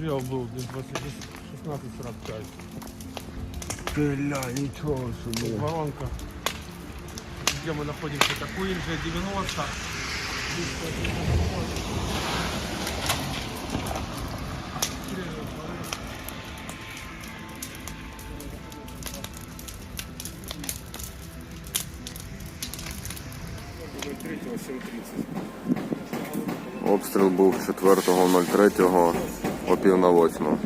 обстрел был, блин, 16-45. Бля, нічого собі. Воронка. Где мы находимся? Это Куинджи 90. Обстріл був 4.03 о пів на восьму.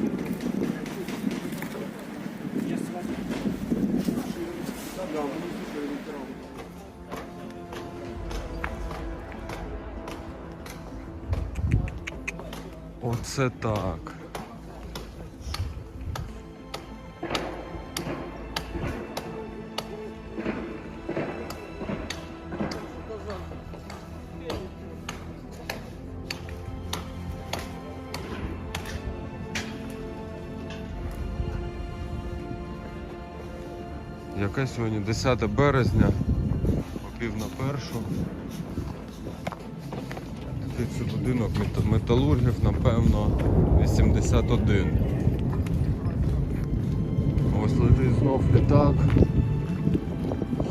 Оце так. Яке сьогодні 10 березня, о на першу. Такий це будинок металургів, напевно, 81. Ось летить знов літак.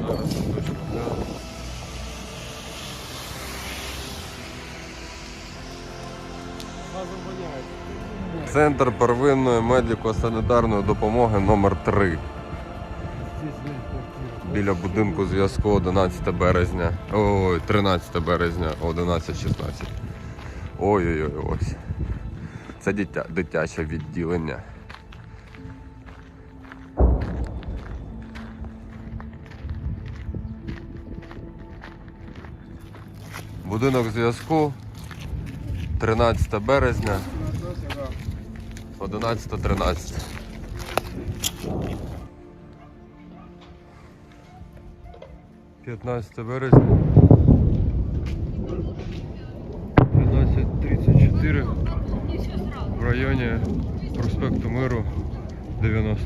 Зараз точно гляну. Центр первинної медико-санітарної допомоги номер 3 Здесь нет квартиры. Біля будинку зв'язку 11 березня. Ой, 13 березня, 11.16. Ой-ой-ой, ось. Це дитя, дитяче відділення. Будинок зв'язку 13 березня 11.13. П'ятнадцяте березня. 13.34 в районі проспекту Миру 90.